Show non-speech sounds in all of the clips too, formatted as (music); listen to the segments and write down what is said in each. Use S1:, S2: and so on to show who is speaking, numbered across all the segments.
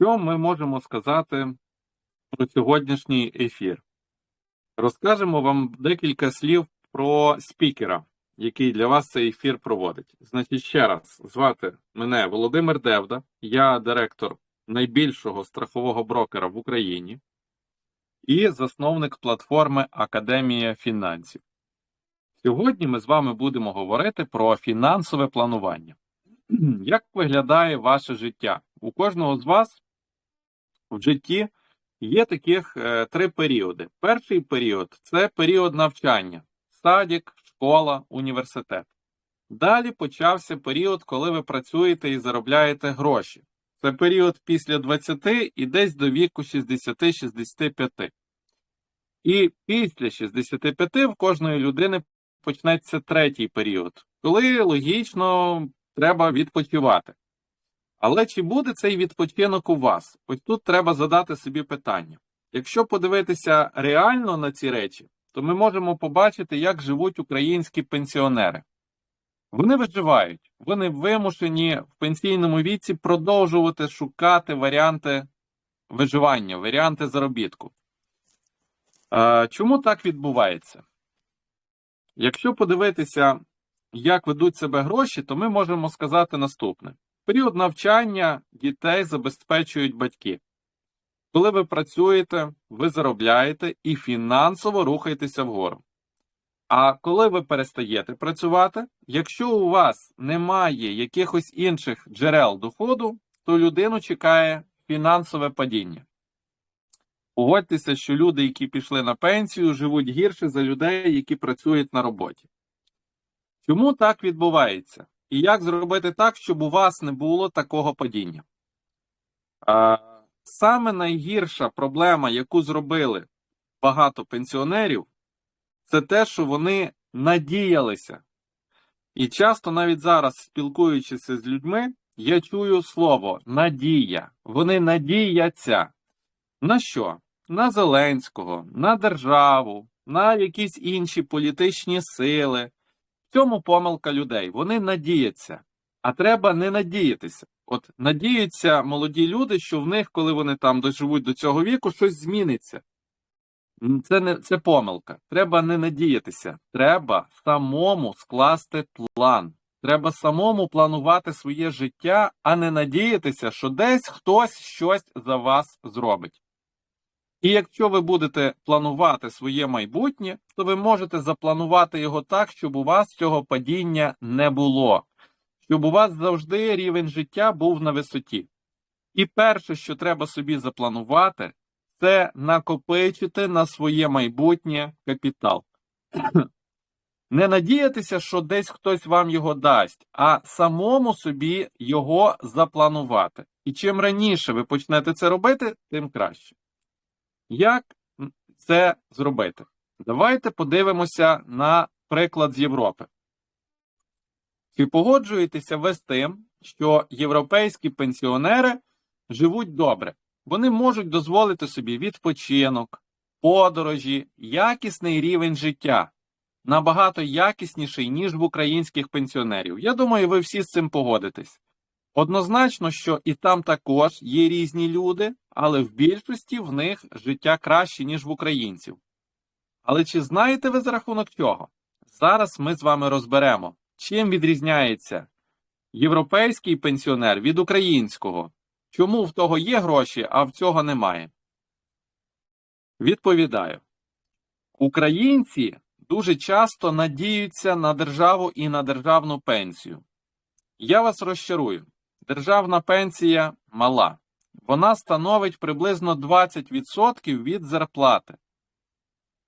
S1: Що ми можемо сказати про сьогоднішній ефір? Розкажемо вам декілька слів про спікера, який для вас цей ефір проводить. Значить, ще раз, звати мене Володимир Девда, я директор найбільшого страхового брокера в Україні і засновник платформи Академія фінансів. Сьогодні ми з вами будемо говорити про фінансове планування. Як виглядає ваше життя? У кожного з вас в житті є таких е, три періоди. Перший період це період навчання: садик, школа, університет. Далі почався період, коли ви працюєте і заробляєте гроші. Це період після 20 і десь до віку 60-65. І після 65 в кожної людини почнеться третій період, коли логічно треба відпочивати. Але чи буде цей відпочинок у вас? Ось тут треба задати собі питання. Якщо подивитися реально на ці речі, то ми можемо побачити, як живуть українські пенсіонери. Вони виживають, вони вимушені в пенсійному віці продовжувати шукати варіанти виживання, варіанти заробітку. Чому так відбувається? Якщо подивитися, як ведуть себе гроші, то ми можемо сказати наступне: період навчання дітей забезпечують батьки. Коли ви працюєте, ви заробляєте і фінансово рухаєтеся вгору. А коли ви перестаєте працювати, якщо у вас немає якихось інших джерел доходу, то людину чекає фінансове падіння. Погодьтеся, що люди, які пішли на пенсію, живуть гірше за людей, які працюють на роботі. Чому так відбувається? І як зробити так, щоб у вас не було такого падіння? Саме найгірша проблема, яку зробили багато пенсіонерів, це те, що вони надіялися. І часто навіть зараз, спілкуючись з людьми, я чую слово надія. Вони надіяться. На що? На Зеленського, на державу, на якісь інші політичні сили. В цьому помилка людей. Вони надіються, а треба не надіятися. От надіються молоді люди, що в них, коли вони там доживуть до цього віку, щось зміниться. Це не це помилка. Треба не надіятися. Треба самому скласти план. Треба самому планувати своє життя, а не надіятися, що десь хтось щось за вас зробить. І якщо ви будете планувати своє майбутнє, то ви можете запланувати його так, щоб у вас цього падіння не було, щоб у вас завжди рівень життя був на висоті. І перше, що треба собі запланувати, це накопичити на своє майбутнє капітал. (clears throat) Не надіятися, що десь хтось вам його дасть, а самому собі його запланувати. І чим раніше ви почнете це робити, тим краще. Як це зробити? Давайте подивимося на приклад з Європи. Чи погоджуєтеся ви з тим, що європейські пенсіонери живуть добре? Вони можуть дозволити собі відпочинок, подорожі, якісний рівень життя, набагато якісніший, ніж в українських пенсіонерів. Я думаю, ви всі з цим погодитесь. Однозначно, що і там також є різні люди, але в більшості в них життя краще, ніж в українців. Але чи знаєте ви за рахунок чого? Зараз ми з вами розберемо, чим відрізняється європейський пенсіонер від українського, чому в того є гроші, а в цього немає. Відповідаю: українці дуже часто надіються на державу і на державну пенсію. Я вас розчарую. Державна пенсія мала. Вона становить приблизно 20% від зарплати.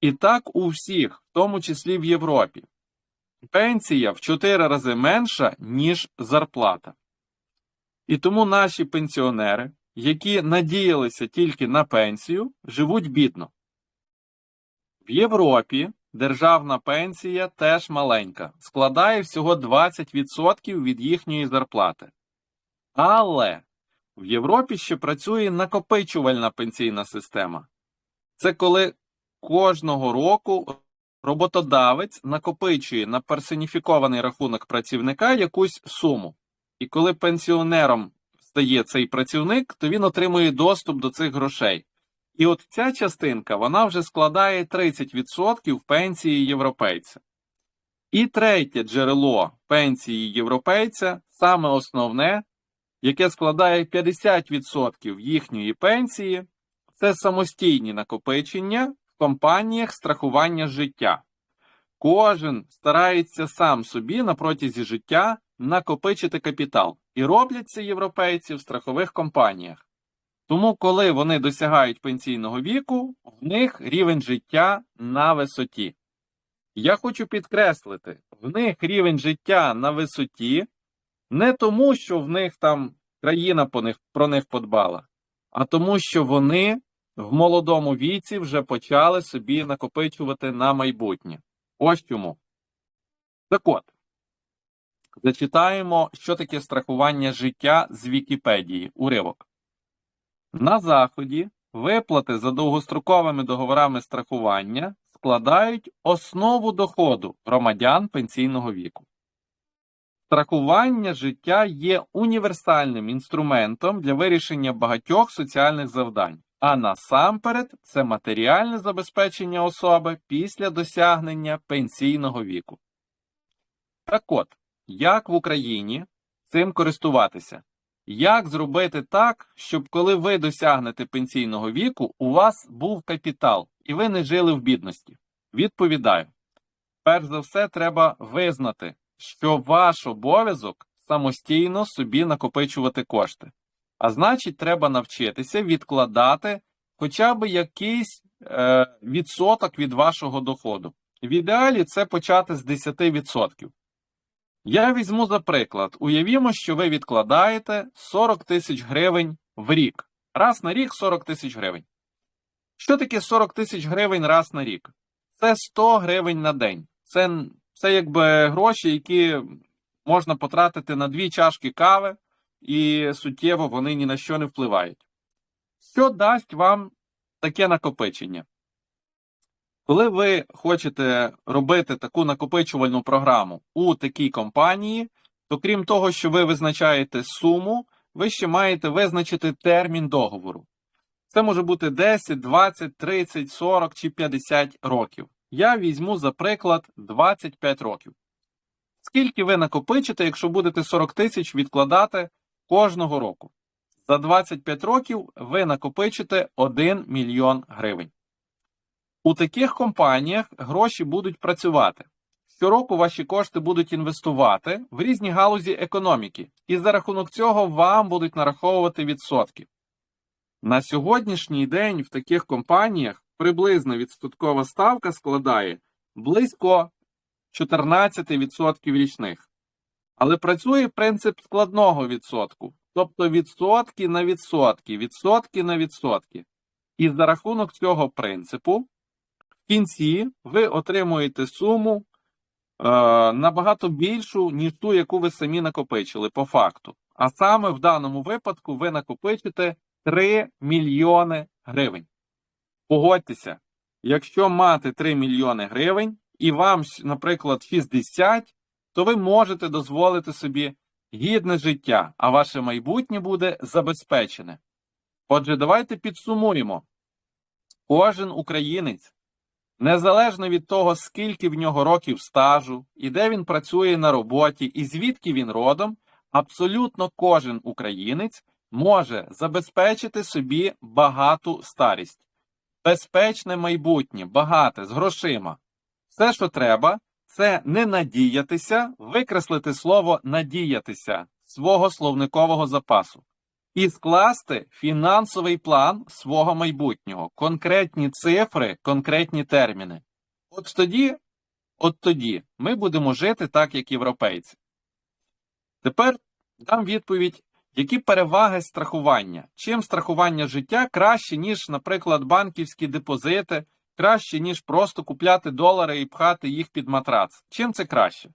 S1: І так у всіх, в тому числі в Європі. Пенсія в 4 рази менша, ніж зарплата. І тому наші пенсіонери, які надіялися тільки на пенсію, живуть бідно. В Європі державна пенсія теж маленька, складає всього 20% від їхньої зарплати. Але в Європі ще працює накопичувальна пенсійна система. Це коли кожного року роботодавець накопичує на персоніфікований рахунок працівника якусь суму. І коли пенсіонерам стає цей працівник, то він отримує доступ до цих грошей. І от ця частинка вона вже складає 30% пенсії європейця. І третє джерело пенсії європейця, саме основне, яке складає 50% їхньої пенсії, це самостійні накопичення в компаніях страхування життя. Кожен старається сам собі на протязі життя накопичити капітал. І роблять це європейці в страхових компаніях. Тому, коли вони досягають пенсійного віку, в них рівень життя на висоті. Я хочу підкреслити, в них рівень життя на висоті не тому, що в них там країна по них, про них подбала, а тому, що вони в молодому віці вже почали собі накопичувати на майбутнє. Ось чому. Так от, зачитаємо, що таке страхування життя з Вікіпедії. Уривок. На Заході виплати за довгостроковими договорами страхування складають основу доходу громадян пенсійного віку. Страхування життя є універсальним інструментом для вирішення багатьох соціальних завдань, а насамперед це матеріальне забезпечення особи після досягнення пенсійного віку. Так от, як в Україні цим користуватися? Як зробити так, щоб коли ви досягнете пенсійного віку, у вас був капітал і ви не жили в бідності? Відповідаю. Перш за все, треба визнати, що ваш обов'язок самостійно собі накопичувати кошти. А значить, треба навчитися відкладати хоча б якийсь е, відсоток від вашого доходу. В ідеалі це почати з 10%. Я візьму за приклад, уявімо, що ви відкладаєте 40 тисяч гривень в рік. Раз на рік 40 тисяч гривень. Що таке 40 тисяч гривень раз на рік? Це 100 гривень на день. Це, це якби гроші, які можна потратити на дві чашки кави, і суттєво вони ні на що не впливають. Що дасть вам таке накопичення? Коли ви хочете робити таку накопичувальну програму у такій компанії, то крім того, що ви визначаєте суму, ви ще маєте визначити термін договору. Це може бути 10, 20, 30, 40 чи 50 років. Я візьму за приклад 25 років. Скільки ви накопичите, якщо будете 40 тисяч відкладати кожного року? За 25 років ви накопичите 1 мільйон гривень. У таких компаніях гроші будуть працювати. Щороку ваші кошти будуть інвестувати в різні галузі економіки, і за рахунок цього вам будуть нараховувати відсотки. На сьогоднішній день в таких компаніях приблизна відсоткова ставка складає близько 14% річних. Але працює принцип складного відсотку, тобто відсотки на відсотки, відсотки на відсотки. І за рахунок цього принципу в кінці ви отримуєте суму е, набагато більшу, ніж ту, яку ви самі накопичили по факту. А саме в даному випадку ви накопичите 3 мільйони гривень. Погодьтеся, якщо мати 3 мільйони гривень і вам, наприклад, 60, то ви можете дозволити собі гідне життя, а ваше майбутнє буде забезпечене. Отже, давайте підсумуємо. Кожен українець, незалежно від того, скільки в нього років стажу, і де він працює на роботі, і звідки він родом, абсолютно кожен українець може забезпечити собі багату старість, безпечне майбутнє, багате, з грошима. Все, що треба, це не надіятися, викреслити слово надіятися свого словникового запасу і скласти фінансовий план свого майбутнього, конкретні цифри, конкретні терміни. От тоді, от тоді ми будемо жити так, як європейці. Тепер дам відповідь, які переваги страхування? Чим страхування життя краще, ніж, наприклад, банківські депозити, краще, ніж просто купляти долари і пхати їх під матрац? Чим це краще?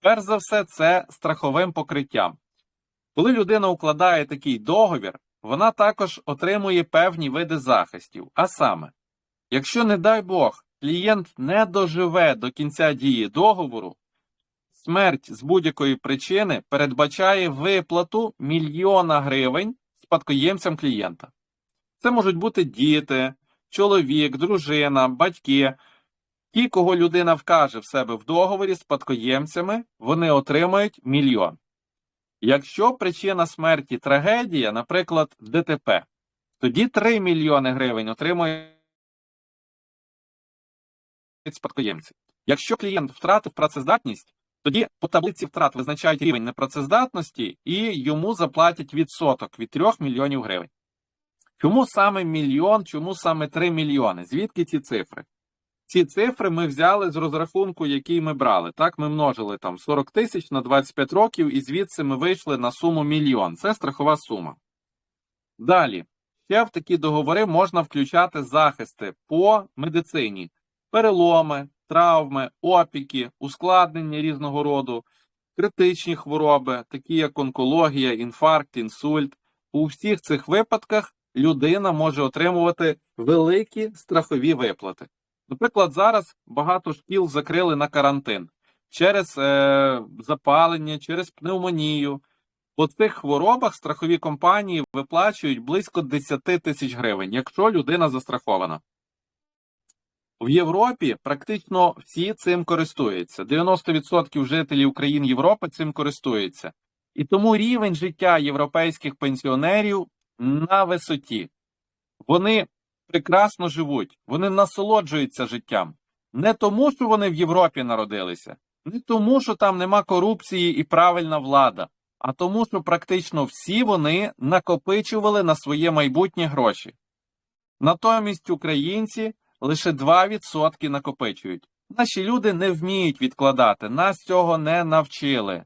S1: Перш за все, це страховим покриттям. Коли людина укладає такий договір, вона також отримує певні види захистів. А саме, якщо, не дай Бог, клієнт не доживе до кінця дії договору, смерть з будь-якої причини передбачає виплату мільйона гривень спадкоємцям клієнта. Це можуть бути діти, чоловік, дружина, батьки. Ті, кого людина вкаже в себе в договорі з спадкоємцями, вони отримають мільйон. Якщо причина смерті трагедія, наприклад, ДТП, тоді 3 мільйони гривень отримують спадкоємці. Якщо клієнт втратив працездатність, тоді по таблиці втрат визначають рівень непрацездатності і йому заплатять відсоток від 3 мільйонів гривень. Чому саме мільйон, чому саме 3 мільйони? Звідки ці цифри? Ці цифри ми взяли з розрахунку, який ми брали. Так, ми множили там 40 тисяч на 25 років, і звідси ми вийшли на суму мільйон. Це страхова сума. Далі, ще в такі договори можна включати захисти по медицині, переломи, травми, опіки, ускладнення різного роду, критичні хвороби, такі як онкологія, інфаркт, інсульт. У всіх цих випадках людина може отримувати великі страхові виплати. Наприклад, зараз багато шкіл закрили на карантин через е, запалення, через пневмонію. По цих хворобах страхові компанії виплачують близько 10 тисяч гривень, якщо людина застрахована. В Європі практично всі цим користуються. 90% жителів країн Європи цим користуються. І тому рівень життя європейських пенсіонерів на висоті. Вони прекрасно живуть, вони насолоджуються життям. Не тому, що вони в Європі народилися, не тому, що там нема корупції і правильна влада, а тому, що практично всі вони накопичували на своє майбутнє гроші. Натомість українці лише 2% накопичують. Наші люди не вміють відкладати, нас цього не навчили.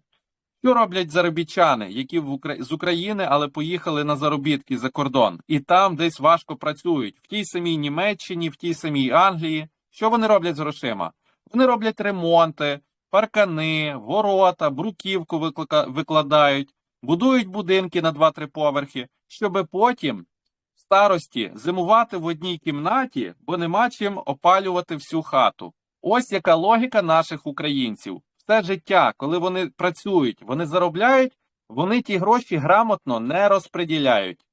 S1: Що роблять заробітчани, які в Укра... з України, але поїхали на заробітки за кордон, і там десь важко працюють в тій самій Німеччині, в тій самій Англії. Що вони роблять з грошима? Вони роблять ремонти, паркани, ворота, бруківку викладають, будують будинки на 2-3 поверхи, щоб потім старості зимувати в одній кімнаті, бо нема чим опалювати всю хату. Ось яка логіка наших українців все життя, коли вони працюють, вони заробляють, вони ті гроші грамотно не розподіляють.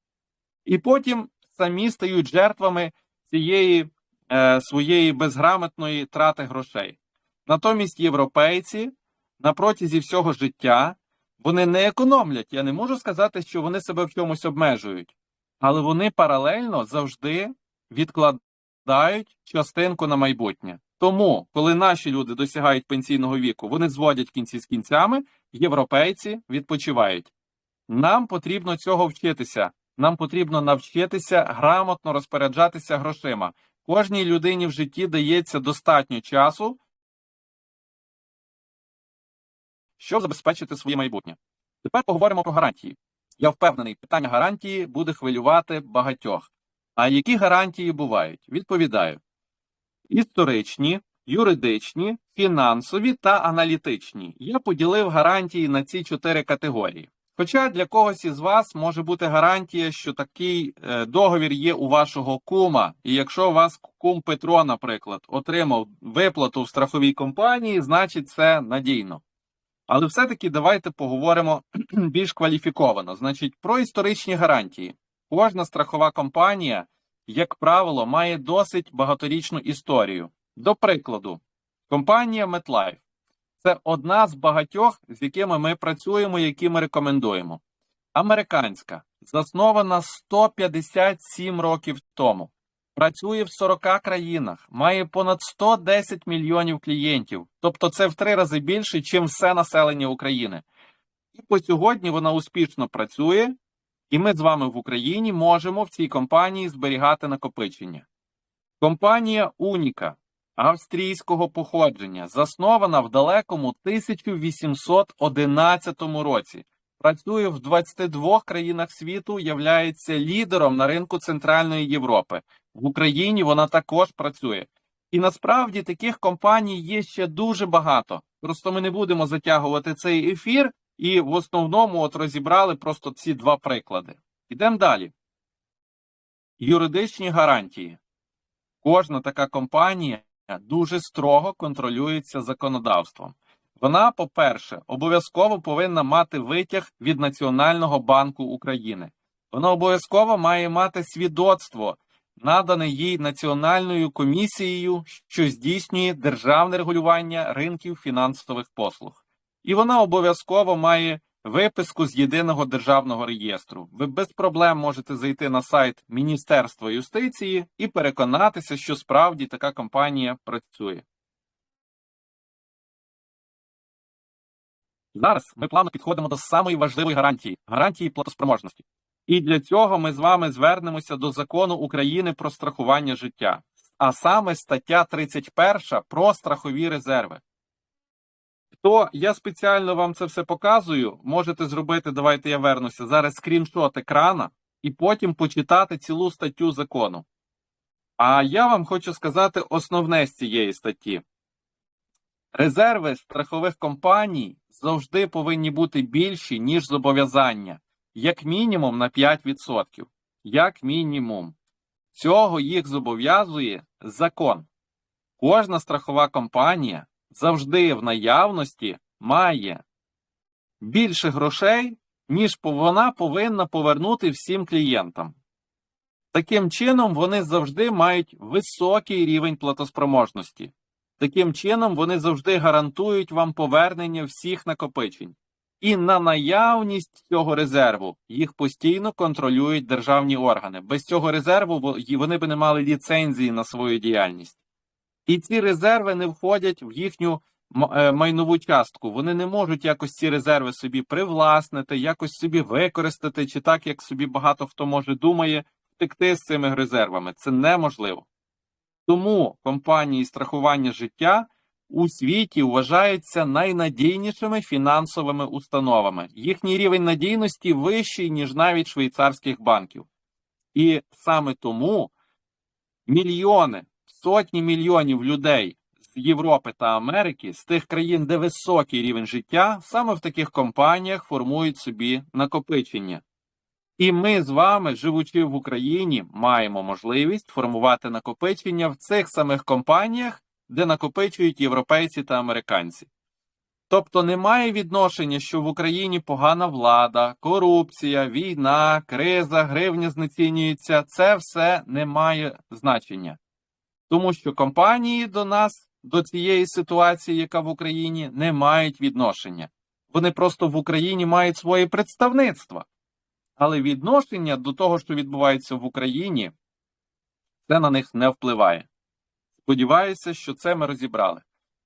S1: І потім самі стають жертвами цієї е, своєї безграмотної трати грошей. Натомість європейці на протязі всього життя вони не економлять. Я не можу сказати, що вони себе в чомусь обмежують, але вони паралельно завжди відкладають частинку на майбутнє. Тому, коли наші люди досягають пенсійного віку, вони зводять кінці з кінцями, європейці відпочивають. Нам потрібно цього вчитися. Нам потрібно навчитися грамотно розпоряджатися грошима. Кожній людині в житті дається достатньо часу, щоб забезпечити своє майбутнє. Тепер поговоримо про гарантії. Я впевнений, питання гарантії буде хвилювати багатьох. А які гарантії бувають? Відповідаю історичні, юридичні, фінансові та аналітичні. Я поділив гарантії на ці чотири категорії. Хоча для когось із вас може бути гарантія, що такий е, договір є у вашого кума, і якщо у вас кум Петро, наприклад, отримав виплату в страховій компанії, значить це надійно. Але все-таки давайте поговоримо (clears throat) більш кваліфіковано. Значить, про історичні гарантії. Кожна страхова компанія як правило, має досить багаторічну історію. До прикладу, компанія MetLife – це одна з багатьох, з якими ми працюємо, які ми рекомендуємо. Американська заснована 157 років тому, працює в 40 країнах, має понад 110 мільйонів клієнтів, тобто це в три рази більше, ніж все населення України. І по сьогодні вона успішно працює і ми з вами в Україні можемо в цій компанії зберігати накопичення. Компанія Уніка австрійського походження заснована в далекому 1811 році. Працює в 22 країнах світу, являється лідером на ринку Центральної Європи. В Україні вона також працює. І насправді таких компаній є ще дуже багато. Просто ми не будемо затягувати цей ефір. І в основному от розібрали просто ці два приклади. Ідемо далі. Юридичні гарантії. Кожна така компанія дуже строго контролюється законодавством. Вона, по-перше, обов'язково повинна мати витяг від Національного банку України. Вона обов'язково має мати свідоцтво, надане їй Національною комісією, що здійснює державне регулювання ринків фінансових послуг. І вона обов'язково має виписку з єдиного державного реєстру. Ви без проблем можете зайти на сайт Міністерства юстиції і переконатися, що справді така компанія працює. Зараз ми плавно підходимо до самої важливої гарантії гарантії платоспроможності. І для цього ми з вами звернемося до закону України про страхування життя, а саме стаття 31 про страхові резерви. То я спеціально вам це все показую. Можете зробити, давайте я вернуся зараз скріншот екрана і потім почитати цілу статтю закону. А я вам хочу сказати основне з цієї статті. Резерви страхових компаній завжди повинні бути більші, ніж зобов'язання, як мінімум на 5%. Як мінімум. Цього їх зобов'язує закон. Кожна страхова компанія завжди в наявності має більше грошей, ніж вона повинна повернути всім клієнтам. Таким чином, вони завжди мають високий рівень платоспроможності. Таким чином, вони завжди гарантують вам повернення всіх накопичень. І на наявність цього резерву їх постійно контролюють державні органи. Без цього резерву вони би не мали ліцензії на свою діяльність. І ці резерви не входять в їхню е, майнову частку. Вони не можуть якось ці резерви собі привласнити, якось собі використати, чи так, як собі багато хто може думає, втекти з цими резервами. Це неможливо. Тому компанії страхування життя у світі вважаються найнадійнішими фінансовими установами. Їхній рівень надійності вищий, ніж навіть швейцарських банків. І саме тому мільйони, сотні мільйонів людей з Європи та Америки, з тих країн, де високий рівень життя, саме в таких компаніях формують собі накопичення. І ми з вами, живучи в Україні, маємо можливість формувати накопичення в цих самих компаніях, де накопичують європейці та американці. Тобто немає відношення, що в Україні погана влада, корупція, війна, криза, гривня знецінюється. Це все не має значення. Тому що компанії до нас, до цієї ситуації, яка в Україні, не мають відношення. Вони просто в Україні мають своє представництво. Але відношення до того, що відбувається в Україні, це на них не впливає. Сподіваюся, що це ми розібрали.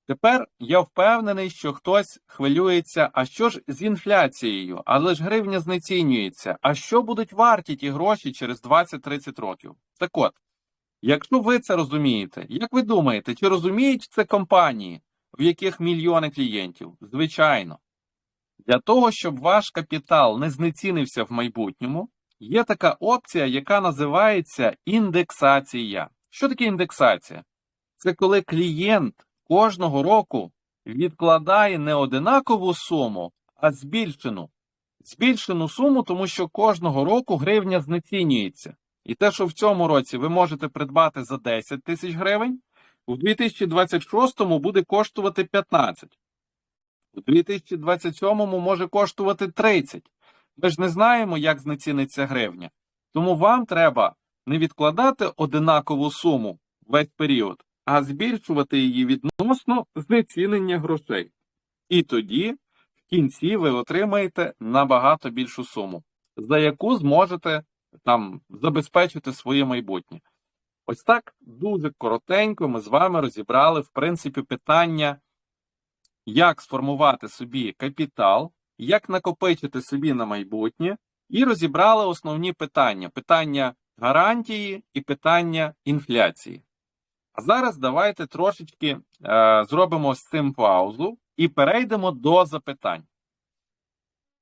S1: Тепер я впевнений, що хтось хвилюється, а що ж з інфляцією, але ж гривня знецінюється. А що будуть варті ті гроші через 20-30 років? Так от, якщо ви це розумієте, як ви думаєте, чи розуміють це компанії, в яких мільйони клієнтів? Звичайно. Для того, щоб ваш капітал не знецінився в майбутньому, є така опція, яка називається індексація. Що таке індексація? Це коли клієнт кожного року відкладає не одинакову суму, а збільшену. Збільшену суму, тому що кожного року гривня знецінюється. І те, що в цьому році ви можете придбати за 10 тисяч гривень, у 2026 буде коштувати 15. У 2027-му може коштувати 30. Ми ж не знаємо, як знеціниться гривня. Тому вам треба не відкладати одинакову суму весь період, а збільшувати її відносно знецінення грошей. І тоді, в кінці, ви отримаєте набагато більшу суму, за яку зможете там забезпечити своє майбутнє. Ось так дуже коротенько ми з вами розібрали, в принципі, питання як сформувати собі капітал, як накопичити собі на майбутнє, і розібрали основні питання: питання гарантії і питання інфляції. А зараз давайте трошечки е, зробимо з цим паузу і перейдемо до запитань.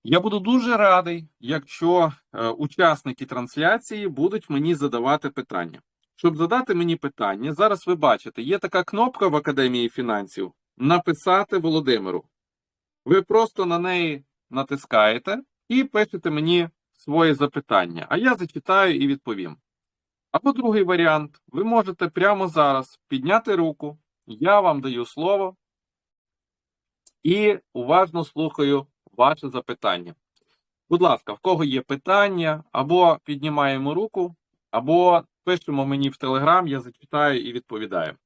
S1: Я буду дуже радий, якщо е, учасники трансляції будуть мені задавати питання. Щоб задати мені питання, зараз ви бачите, є така кнопка в Академії фінансів написати Володимиру. Ви просто на неї натискаєте і пишете мені своє запитання, а я зачитаю і відповім. Або другий варіант, ви можете прямо зараз підняти руку, я вам даю слово, і уважно слухаю ваше запитання. Будь ласка, в кого є питання, або піднімаємо руку, або пишемо мені в Телеграм, я зачитаю і відповідаю.